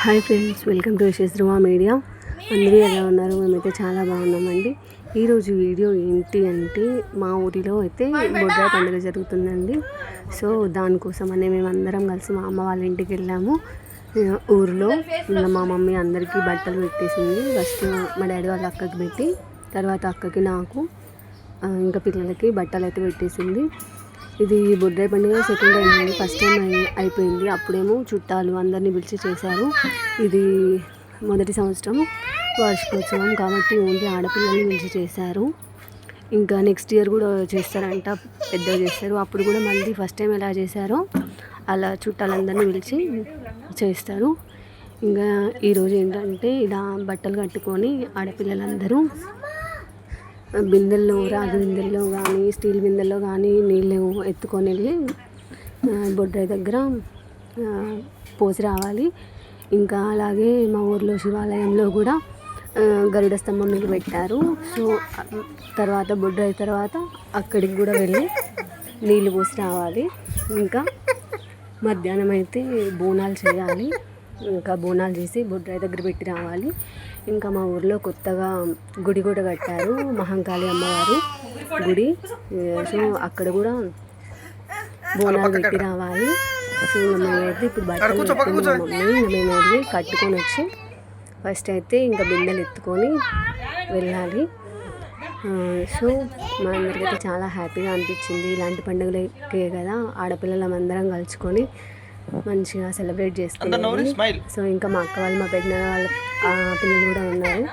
Hi friends welcome to Vishesh Dhruva media. అందరూ ఎలా ఉన్నారు? మేమైతే చాలా బాగున్నామండి. ఈరోజు వీడియో ఏంటి అంటే మా ఊరిలో అయితే బొడ్రాయి పండుగ జరుగుతుందండి. సో దానికోసం అనే మేము అందరం కలిసి మా అమ్మ వాళ్ళ ఇంటికి వెళ్ళాము. ఊరిలో ఇంకా మా మమ్మీ అందరికీ బట్టలు పెట్టేసింది. ఫస్ట్ మా డాడీ వాళ్ళ అక్కకి పెట్టి తర్వాత అక్కకి నాకు ఇంకా పిల్లలకి బట్టలు అయితే పెట్టేసింది. ఇది బొడ్రాయి పండుగ సెకండ్ టైం అండి ఫస్ట్ టైం అయి- అయిపోయింది. అప్పుడేమో చుట్టాలు అందరినీ పిలిచి చేశారు. ఇది మొదటి సంవత్సరం వార్షికోత్సవం కాబట్టి ఓన్లీ ఆడపిల్లల్ని పిలిచి చేశారు. ఇంకా నెక్స్ట్ ఇయర్ కూడా చేస్తారంట పెద్దగా చేస్తారు. అప్పుడు కూడా మళ్ళీ ఫస్ట్ టైం ఎలా చేశారో అలా చుట్టాలందరినీ పిలిచి చేస్తారు. ఇంకా ఈరోజు ఏంటంటే ఇలా బట్టలు కట్టుకొని ఆడపిల్లలందరూ బిందెల్లో రాగి బిందెల్లో కానీ స్టీల్ బిందెల్లో కానీ నీళ్ళు ఎత్తుకొని వెళ్ళి బొడ్రాయి దగ్గర పోసి రావాలి. ఇంకా అలాగే మా ఊర్లో శివాలయంలో కూడా గరుడ స్తంభం మీద పెట్టారు. సో తర్వాత బొడ్రాయి తర్వాత అక్కడికి కూడా వెళ్ళి నీళ్ళు పోసి రావాలి. ఇంకా మధ్యాహ్నం అయితే బోనాలు చేయాలి. ఇంకా బోనాలు చేసి బొడ్రాయి దగ్గర పెట్టి రావాలి. ఇంకా మా ఊర్లో కొత్తగా గుడి కూడా కట్టారు మహంకాళి అమ్మవారు గుడి. సో అక్కడ కూడా బోనాలు పెట్టి రావాలి. సో మేమైతే ఇప్పుడు బట్టలు మమ్మీ మేము వెళ్ళి కట్టుకొని వచ్చి ఫస్ట్ అయితే ఇంకా బిందెలు ఎత్తుకొని వెళ్ళాలి. సో మా అందరికైతే చాలా హ్యాపీగా అనిపించింది. ఇలాంటి పండుగలకే కదా ఆడపిల్లలం అందరం కలుసుకొని మంచిగా సెలబ్రేట్ చేసుకున్నాం సో ఇంకా మా అక్క వాళ్ళు మా పెద్దనాన్న వాళ్ళ పిల్లలు కూడా ఉన్నారు.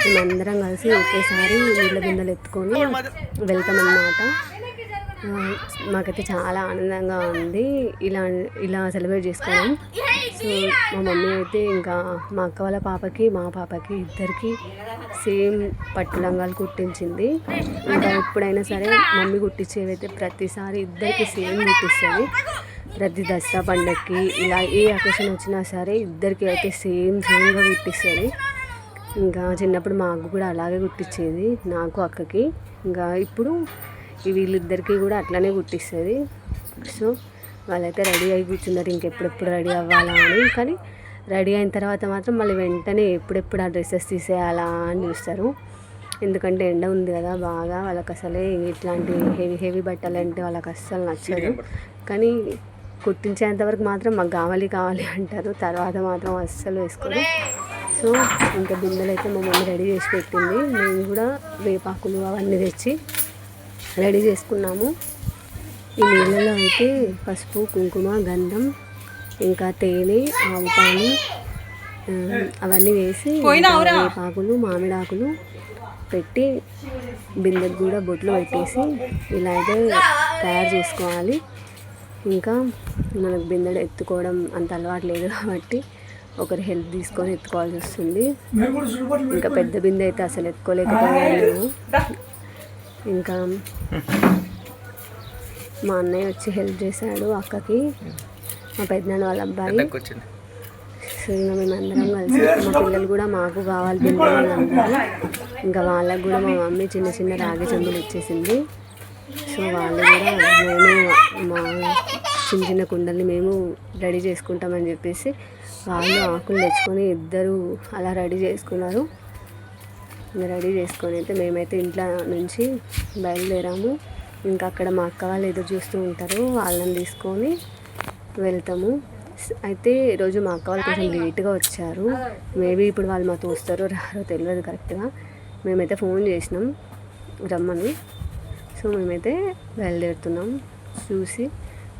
మేమందరం కలిసి ఒకేసారి నీళ్ళ బిందెలు ఎత్తుకొని వెళ్తామన్నమాట. ఆ, మాకైతే చాలా ఆనందంగా ఉంది. ఇలా ఇలా సెలబ్రేట్ చేసుకోవడం. సో మా మమ్మీ అయితే ఇంకా మా అక్క వాళ్ళ పాపకి మా పాపకి ఇద్దరికి సేమ్ పట్టు లంగాలు కుట్టించింది. ఇంకా ఎప్పుడైనా సరే మమ్మీ కుట్టించేవి అయితే ప్రతిసారి ఇద్దరికి సేమ్ కుట్టిస్తుంది. ప్రతి దసరా పండగకి ఇలా ఏ అకేషన్ వచ్చినా సరే ఇద్దరికి అయితే సేమ్ సేమ్గా కుట్టిస్తుంది. ఇంకా చిన్నప్పుడు మా అక్క కూడా అలాగే కుట్టించేది నాకు అక్కకి. ఇంకా ఇప్పుడు వీళ్ళిద్దరికి కూడా అట్లనే కుట్టిస్తుంది. సో వాళ్ళైతే రెడీ అయి కూర్చున్నారు ఇంకెప్పుడెప్పుడు రెడీ అవ్వాలా అని. కానీ రెడీ అయిన తర్వాత మాత్రం మళ్ళీ వెంటనే ఎప్పుడెప్పుడు ఆ డ్రెస్సెస్ తీసేయాలా అని చూస్తారు. ఎందుకంటే ఎండ ఉంది కదా బాగా వాళ్ళకి అసలే ఇట్లాంటి హెవీ హెవీ బట్టలు అంటే వాళ్ళకి అస్సలు నచ్చదు కానీ కుట్టించేంత వరకు మాత్రం మాకు కావాలి కావాలి అంటారు. తర్వాత మాత్రం అస్సలు వేసుకోరు. సో ఇంకా బిందెలు అయితే మా మమ్మీ రెడీ చేసి పెట్టింది. మేము కూడా వేపాకులు అవన్నీ తెచ్చి రెడీ చేసుకున్నాము. ఈ నీళ్ళలో అయితే పసుపు కుంకుమ గంధం ఇంకా తేనె ఆవు పాలు అవన్నీ వేసి వేపాకులు మామిడాకులు పెట్టి బిందెకు కూడా బొట్లు పెట్టేసి ఇలా అయితే తయారు చేసుకోవాలి. ఇంకా మనకు బిందెడు ఎత్తుకోవడం అంత అలవాటు లేదు కాబట్టి ఒకరి హెల్ప్ తీసుకొని ఎత్తుకోవాల్సి వస్తుంది. ఇంకా పెద్ద బిందె అయితే అసలు ఎత్తుకోలేకపోయాను ఇంకా మా అన్నయ్య వచ్చి హెల్ప్ చేశాడు అక్కకి. మా పెద్దనాన్న వాళ్ళ అబ్బాయి. సో ఇంకా మేమందరం కలిసి మా పిల్లలు కూడా మాకు కావాలి అన్నారు. ఇంకా వాళ్ళకు కూడా మా మమ్మీ చిన్న చిన్న రాగి చెంబులు ఇచ్చేసింది. సో వాళ్ళు కూడా మేము మా చిన్న చిన్న కుండల్ని మేము రెడీ చేసుకుంటామని చెప్పేసి వాళ్ళు ఆకులు తెచ్చుకొని ఇద్దరు అలా రెడీ చేసుకున్నారు. రెడీ చేసుకొని అయితే మేమైతే ఇంట్లో నుంచి బయలుదేరాము. ఇంకా అక్కడ మా అక్క వాళ్ళు ఎదురు చూస్తూ ఉంటారు. వాళ్ళని తీసుకొని వెళ్తాము. అయితే ఈరోజు మా అక్క వాళ్ళు కొంచెం లేట్గా వచ్చారు. మేబీ ఇప్పుడు వాళ్ళు మాతో వస్తారో రారో తెలియదు కరెక్ట్గా. మేమైతే ఫోన్ చేసినాం రమ్మని. సో మేమైతే బయలుదేరుతున్నాం. చూసి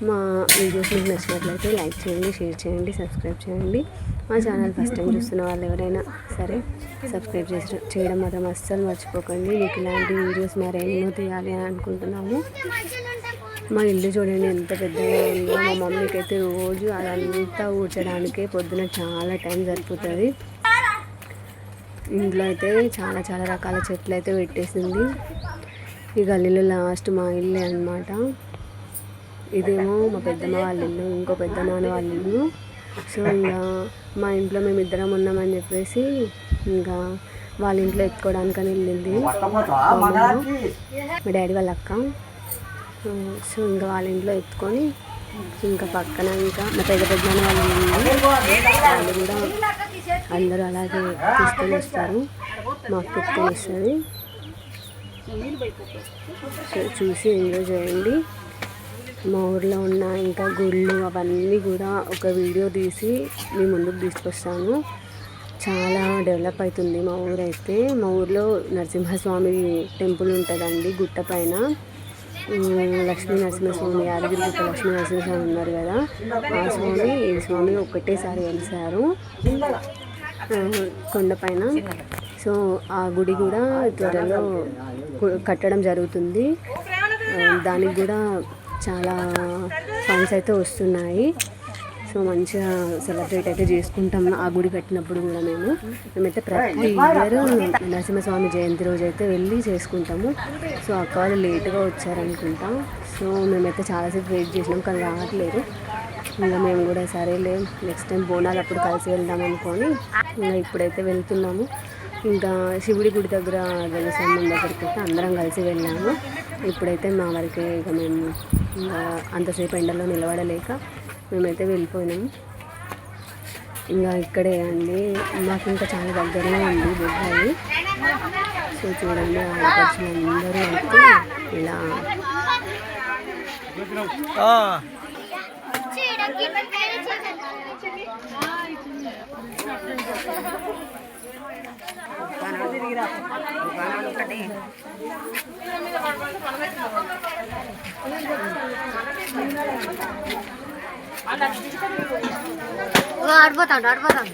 మా వీడియోస్ మీకు నచ్చినట్లయితే లైక్ చేయండి షేర్ చేయండి సబ్స్క్రైబ్ చేయండి. మా ఛానల్ ఫస్ట్ టైం చూస్తున్న వాళ్ళు ఎవరైనా సరే సబ్స్క్రైబ్ చేసి చేయడం మాత్రం అస్సలు మర్చిపోకండి. మీకు ఇలాంటి వీడియోస్ మరెన్నో తీయాలి అని అనుకుంటున్నాము. మా ఇల్లు చూడండి ఎంత పెద్దగా ఉందో. మా మమ్మీకి అయితే రోజు అదంతా ఊడ్చడానికే పొద్దున చాలా టైం సరిపోతుంది. ఇంట్లో అయితే చాలా చాలా రకాల చెట్లు అయితే పెట్టేసింది. ఈ గల్లీలో లాస్ట్ మా ఇల్లే అనమాట ఇదేమో మా పెద్దమ్మ వాళ్ళ ఇల్లు ఇంకో పెద్దమ్మ వాళ్ళ ఇల్లు. సో ఇంకా మా ఇంట్లో మేము ఇద్దరం ఉన్నామని చెప్పేసి ఇంకా వాళ్ళ ఇంట్లో ఎత్తుకోవడానికని వెళ్ళింది. మా డాడీ వాళ్ళ అక్క. సో ఇంకా వాళ్ళ ఇంట్లో ఎత్తుకొని ఇంకా పక్కన ఇంకా మా పెద్ద పెద్ద వాళ్ళు వాళ్ళు కూడా అందరూ అలాగే తీసుకొని వస్తారు. మాకు పెట్టుకొని వస్తుంది. సో చూసి ఎంజాయ్ చేయండి. మా ఊర్లో ఉన్న ఇంకా గుళ్ళు అవన్నీ కూడా ఒక వీడియో తీసి మీ ముందుకు తీసుకొస్తాను. చాలా డెవలప్ అవుతుంది మా ఊరు అయితే మా ఊర్లో నరసింహస్వామి టెంపుల్ ఉంటుందండి గుట్ట పైన. లక్ష్మీ నరసింహస్వామి యాదగిరి గుట్ట లక్ష్మీ నరసింహస్వామి ఉన్నారు కదా. ఆ స్వామి ఈ స్వామి ఒకటేసారి వెలిసారు కొండపైన సో ఆ గుడి కూడా త్వరలో కట్టడం జరుగుతుంది. దానికి కూడా చాలా ఫండ్స్ అయితే వస్తున్నాయి. సో మంచిగా సెలబ్రేట్ అయితే చేసుకుంటాం. ఆ గుడి కట్టినప్పుడు కూడా మేము. మేమైతే ప్రతి ఇయర్ నరసింహస్వామి జయంతి రోజు అయితే వెళ్ళి చేసుకుంటాము. సో అక్క వాళ్ళు లేట్గా వచ్చారనుకుంటాం. సో మేమైతే చాలాసేపు వెయిట్ చేసినాం కానీ రావట్లేదు. ఇంకా మేము కూడా సరేలే నెక్స్ట్ టైం బోనాలు అప్పుడు కలిసి వెళ్దాం అనుకొని ఇంకా ఇప్పుడైతే వెళ్తున్నాము. ఇంకా శివుడి గుడి దగ్గర వెలసమ్మం దగ్గరికి అయితే అందరం కలిసి వెళ్ళాము. ఇప్పుడైతే మా వరకే ఇక మేము ఇంకా అంతసేపు ఎండలో నిలబడలేక మేమైతే వెళ్ళిపోయినాము ఇంకా ఇక్కడే అండి. మాకు ఇంకా చాలా దగ్గరలో ఉంది బొగ్గాయి సో చూడండి ఆడపడుచులు అందరూ అయితే ఇలా ఆడిపోతాడు ఆడిపోతాడు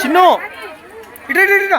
చిన్ను. ఇటు ఇటు ఇటు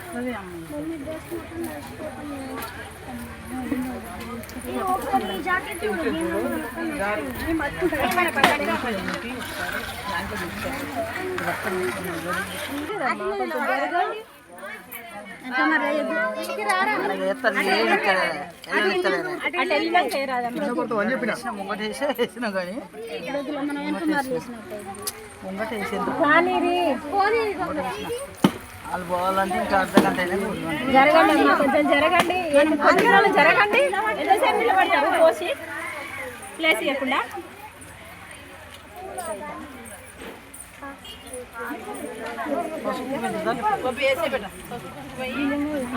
ముంగటేసి వేసిన కానీ ముంగటేసి వాళ్ళు పోవాలంటే ఇంకా అర్ధ గంట అయినా కూర్చోండి. జరగండి అమ్మా, కొంచెం జరగండి. ఏంటి కొద్దిగా జరగండి. ఎంతసేపు నిలబడతారు? పోసి ప్లేస్ ఇవ్వకుండా.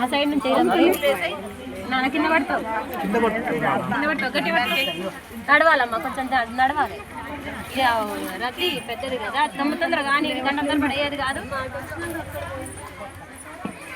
ఆ సైడ్ నుంచి. నాన్న కింద పడతావు. కింద పడతావు గట్టి నడవాలమ్మా కొంచెం నడవాలి. ఇక రతి పెద్దది కదా. తొమ్మ తొందర కానీ గంట తొందర పడేది కాదు.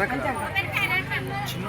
ఎక్కుందిరా చిన్న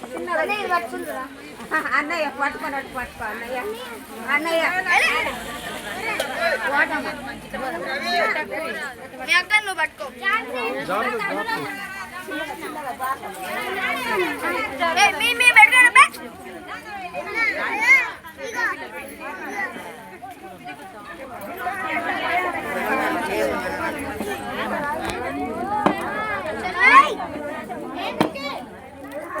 అన్నయ్య పట్టుకొని పట్టుకో అన్నయ్య. అన్నయ్య. నువ్వు పట్టుకో మీ మీ పెట్టుకోండి బే. ఏయ్! ఆడ కొడుతురా. ఇటు రారా. బొడ్రా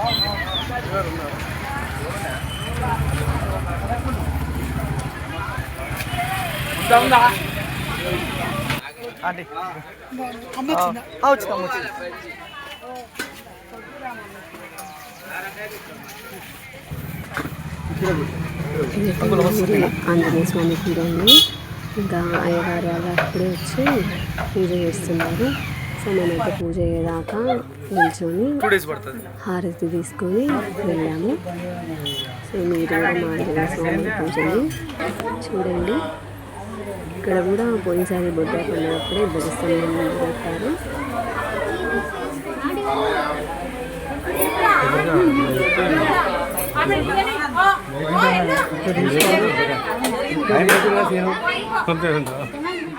పోయి ఆంటీ వచ్చిందా వచ్చింది ఆంజనేయ స్వామి పూజ ఉంది. ఇంకా అయ్యగారు అలా అప్పుడే వచ్చి పూజ చేస్తున్నారు. సో మేమైతే పూజ అయ్యేదాకా నిల్చొని టూ డేస్ పడుతుంది. హారతి తీసుకొని వెళ్ళాము. సో మీరు కూడా మా ఆంజనేయ స్వామి పూజని చూడండి. ఇక్కడ కూడా పోయినసారి బొడ్డ పండుగప్పుడే ధ్వజస్తంభం పెట్టారు.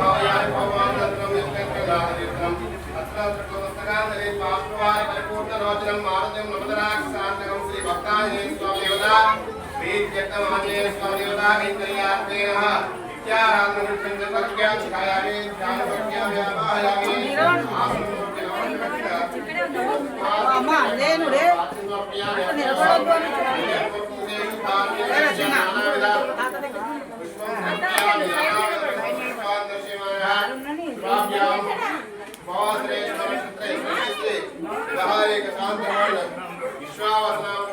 ఆర్యాతరమూలవాస్యం భావయాని భగవానంతరం విష్ణుకృదాహరిత్రం అస్త్రపుస్తకాంతరే పాశ్వారి పరిపూర్ణలోచనం మారుతం నమదరాక్షసాంతకం శ్రీ భక్తాంజనేయ స్వామి దేవతా శ్రీత్యక్తమాంజనేయ స్వామి దేవతా కైంకర్యార్థే నమః విద్యారాధనృత్యంజపర్యాం ఛాయామి ధ్యానపర్యాం వ్యాపాయామి అమ్మ లేనుడే విశ్వావసనామ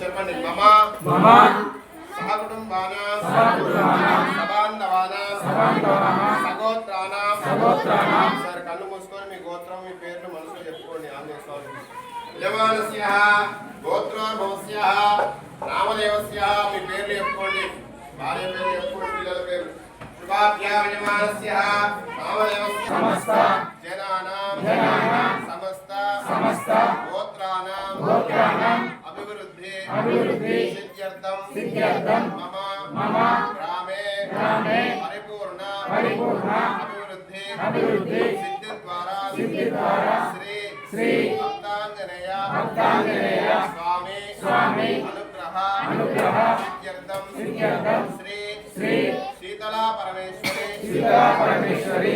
చెప్పండి మమ సహకుటుంబానాం సబాంధవానాం సగోత్రానాం. సరే కళ్ళు మూసుకొని మీ గోత్రం మీ పేర్లు మనసులో చెప్పుకోండి. ఆంజనేయ స్వామి. యజమానస్య గోత్రోద్భవస్య నామదేవస్య మీ పేర్లు చెప్పుకోండి. భార్య పేరు చెప్పుకోండి పిల్లల పేరు. శుభాభ్యాం యజమానస్య నామదేవస్య సమస్త. జనానాం. జనానాం. సమస్త. సమస్త. గోత్రానాం. గోత్రానాం. అభివృద్ధి. అభివృద్ధి. సిద్ధ్యర్థం సిద్ధ్యర్థం మమ మమ గ్రామే గ్రామే పరిపూర్ణ పరిపూర్ణ అభివృద్ధి అభివృద్ధి సిద్ధి ద్వారా సిద్ధి ద్వారా శ్రీ శ్రీ భక్తాంజనేయ భక్తాంజనేయ స్వామి స్వామి అనుగ్రహ అనుగ్రహ సిద్ధ్యర్థం సిద్ధ్యర్థం శ్రీ శ్రీ శీతలా పరమేశ్వరి శీతలా పరమేశ్వరి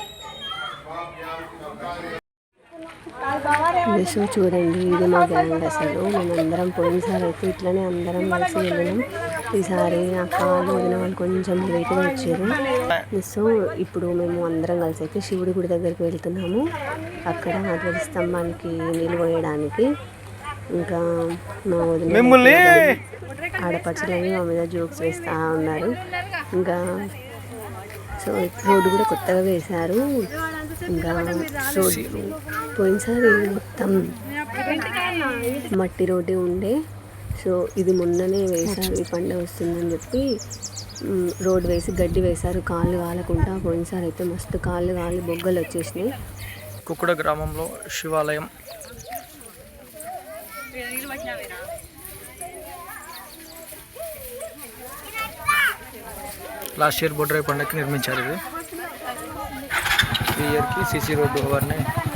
సో చూడండి ఇది మా గ్యాంగ్ అసలు మేమందరం పోయినసారి అయితే ఇట్లనే అందరం కలిసి వెళ్ళినాం. ఈసారి అక్క వాళ్ళు వదిన వాళ్ళు కొంచెం లేట్గా వచ్చారు. సో ఇప్పుడు మేము అందరం కలిసి అయితే శివుడి గుడి దగ్గరికి వెళ్తున్నాము. అక్కడ ధ్వజ స్తంభానికి నీళ్ళు పోయడానికి. ఇంకా మా వదిన మిమ్మల్ని ఆడపడుచులని మా మీద జోక్స్ వేస్తూ ఉన్నారు. ఇంకా సో రోడ్డు కూడా కొత్తగా వేశారు. ఇంకా రోడ్డు పోయినసారి మొత్తం మట్టి రోడ్డే ఉండే. సో ఇది మొన్ననే వేశారు ఈ పండుగ వస్తుందని చెప్పి రోడ్ వేసి గడ్డి వేశారు కాళ్ళు కాలకుండా పోయినసారి అయితే మస్తు కాళ్ళు కాలి బొగ్గలు వచ్చేసినాయి. కుక్కుడ గ్రామంలో శివాలయం. లాస్ట్ ఇయర్ బొడ్రాయి పండుగకి నిర్మించారు ఇది. ఈ ఇయర్కి సిసి రోడ్డు అవన్నీ వేశారు.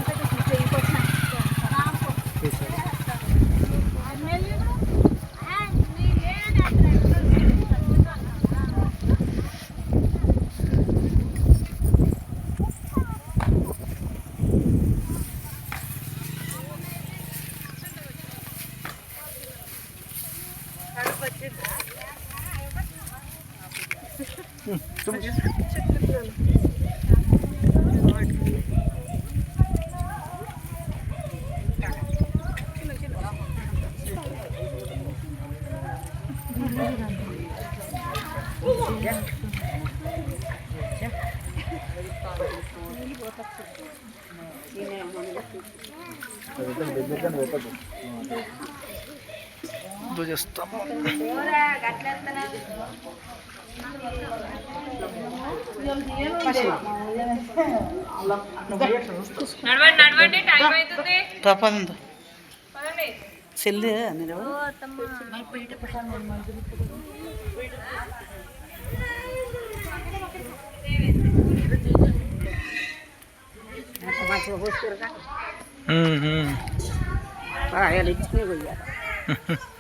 నడవండి నడవండి టైం అవుతుంది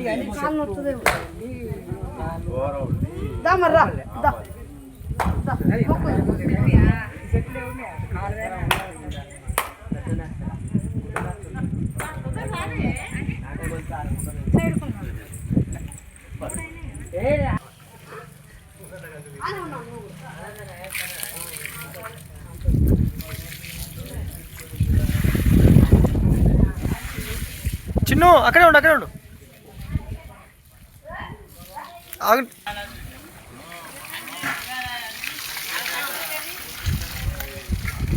తప్పదు చెల్లి మీరు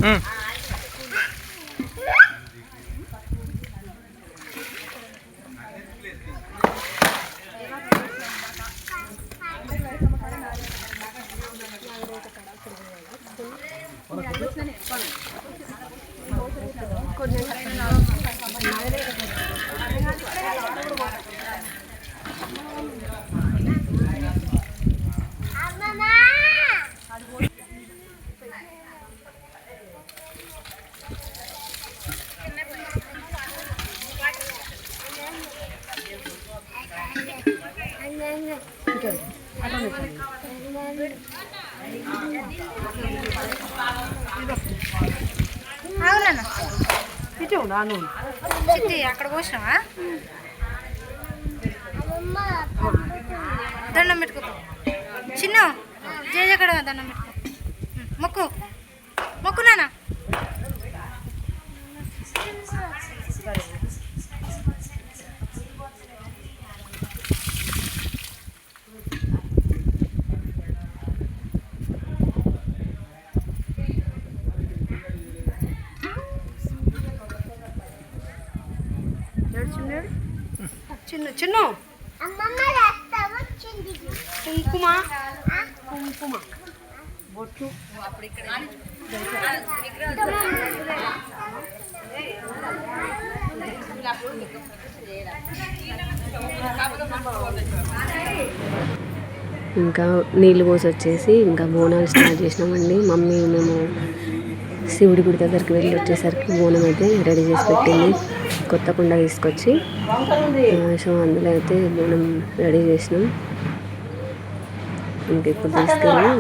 Hmm. రాను అక్కడ పోసినావా? దండం పెట్టుకో. చిన్న జయ దండం పెట్టుకో. మొక్కు నాన్న చిన్న చిన్న కుంకుమ కుంకుమ బొట్టు ఇంకా నీళ్ళు పోసి వచ్చేసి ఇంకా బోనాలు స్టార్ట్ చేసినామండి. మమ్మీ మేము శివుడి గుడి దగ్గరికి వెళ్ళి వచ్చేసరికి బోనం అయితే రెడీ చేసి పెట్టింది. కొత్త కుండ తీసుకొచ్చి సో అందులో అయితే బోనం రెడీ చేసినాం. ఇంక ఇప్పుడు తీసుకెళ్ళి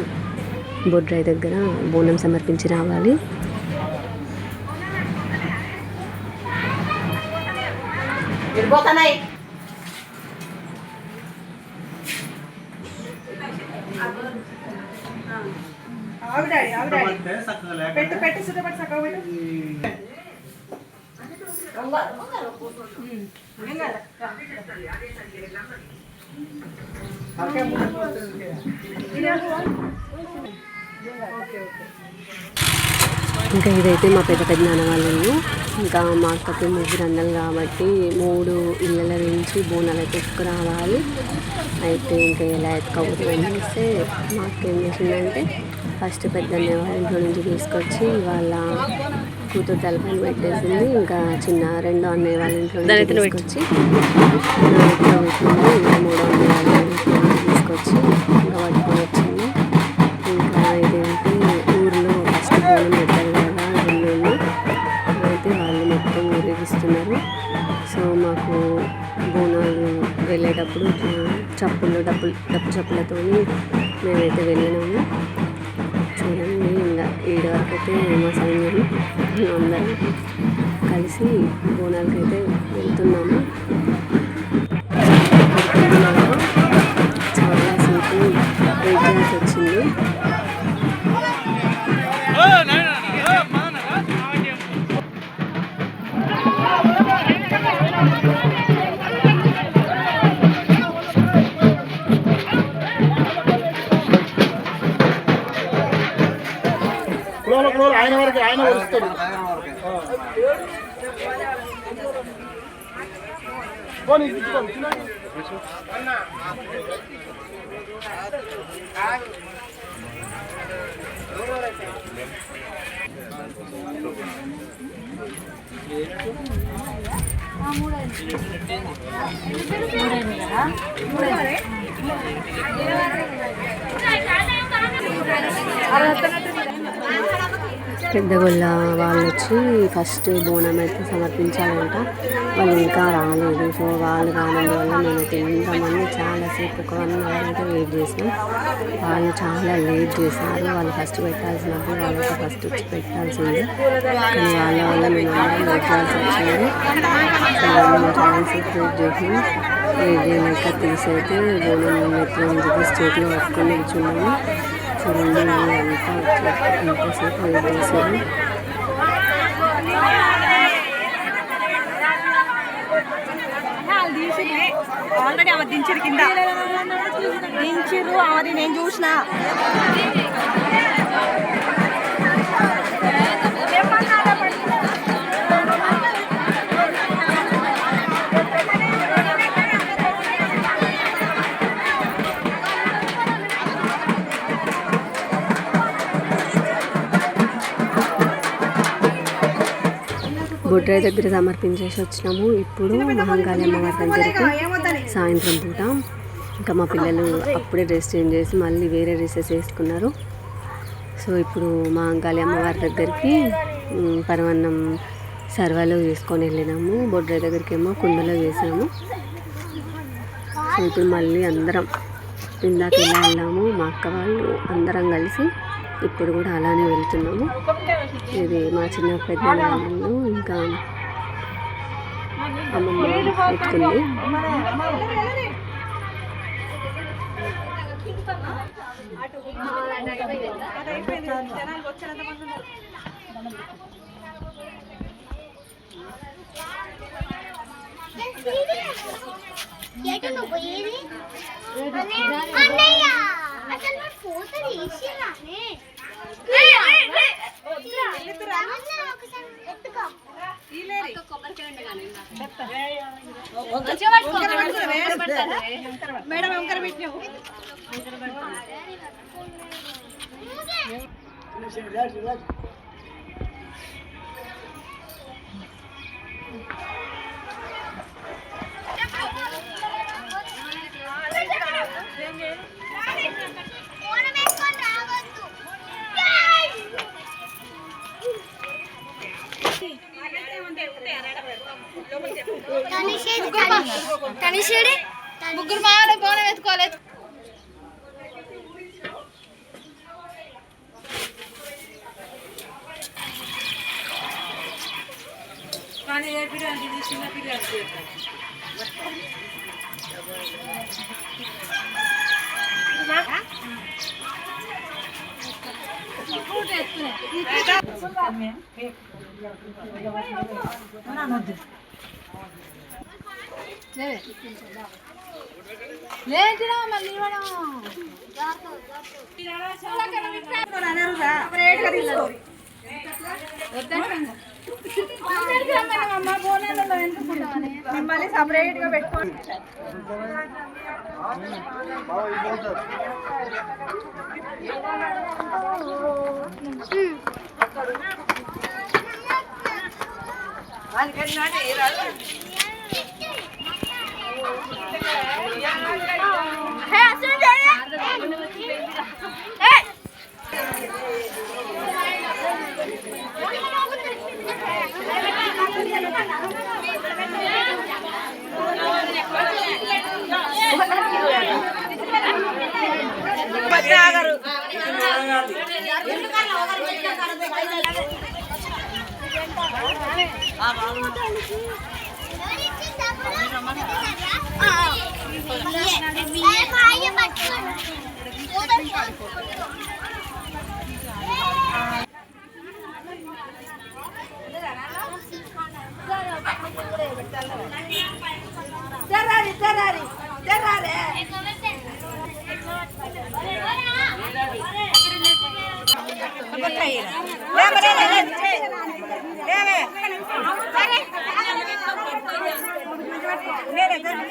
బొడ్రాయి దగ్గర బోనం సమర్పించి రావాలి. వెళ్ళిపోతున్నాయి Enggak, enggak. Hmm. ఇంకా ఇదైతే మా పెద్ద పెద్ద నాన్న వాళ్ళ ఇంకా మా అక్కకి ముగ్గురు అన్నలు కాబట్టి మూడు ఇళ్ళ నుంచి బోనాలు అయితే ఎత్తుకురావాలి అయితే ఇంకా ఎలా ఎత్తుకోబోతుందని చూస్తే మా అక్క ఏం చేసిందంటే ఫస్ట్ పెద్ద అన్నయ్య వాళ్ళ ఇంట్లో నుంచి తీసుకొచ్చి వాళ్ళ కూతురు తలపైన పెట్టేసింది. ఇంకా చిన్న రెండో అన్నయ్య వాళ్ళ ఇంట్లో తీసుకొచ్చి మూడో అన్నయ్య వాళ్ళ ఇంట్లో తీసుకొచ్చి ఇంకా వెళ్ళేటప్పుడు చప్పులు డబ్బులు డప్పు చప్పులతో మేమైతే వెళ్ళినాము. చూడండి ఇంకా ఏడు వరకు అయితే మా సైన్యం అందరం కలిసి బోనాలకి అయితే వెళ్తున్నాము. చాలా సేపు చాలాసేపు వెయిట్ చేయాల్సి వచ్చింది. ఆయన వరకు ఆయన వరుస్తాడు పెద్దగొల్ల వాళ్ళు వచ్చి ఫస్ట్ బోనం అయితే సమర్పించాలంట వాళ్ళు ఇంకా రాలేదు. సో వాళ్ళు రానందువల్ల మేము ఇంతమంది చాలాసేపు ఒక వన్ అవర్ అయితే వెయిట్ చేసాం వాళ్ళు చాలా లేట్ చేశారు. వాళ్ళు ఫస్ట్ పెట్టాల్సినప్పుడు వాళ్ళకి ఫస్ట్ వచ్చి పెట్టాల్సింది. కానీ వాళ్ళ వల్ల మేము అందరం పెట్టాల్సి వచ్చింది. సో మేము చాలాసేపు వెయిట్ చేసాం వెయిట్ చేయలేక తీసైతే బోనం ఎట్లా చేతిలో పట్టుకొని కూర్చున్నాము చూడండి ఎంతసేపు వెయిట్ చేశారు ఆల్రెడీ ఆమె దించిరు కింద. దించిరు ఆమెది నేను చూసిన. బొడ్రాయి దగ్గర సమర్పించేసి వచ్చినాము. ఇప్పుడు మహంకాళి అమ్మవారి దగ్గరికి సాయంత్రం పూట. ఇంకా మా పిల్లలు అప్పుడే డ్రెస్ చేంజ్ చేసి మళ్ళీ వేరే డ్రెస్సెస్ వేసుకున్నారు. సో ఇప్పుడు మహంకాళి అమ్మవారి దగ్గరికి పరమాన్నం సర్వాలో వేసుకొని వెళ్ళినాము. బొడ్రాయి దగ్గరికి ఏమో కుండలో వేసాము. సో ఇప్పుడు మళ్ళీ అందరం ఇందాక ఎలా వెళ్ళాము. మా అక్క వాళ్ళు అందరం కలిసి ఇప్పుడు కూడా అలానే వెళ్తున్నాము. ఇది మా చిన్న పెద్ద వాళ్ళు ఇంకా అమ్మమ్మ ఎత్తుకుంది అన్నయ్య అసలు ఫోటో తీసిరానే మేడం వంకర పెట్టినావు ఫోన్ కనిషేడి ముగ్గురు మాడ ఫోన్ వేసుకోలేదు మిమ్మల్ని సపరేట్గా పెట్టుకోండి జర్రారి 내려가.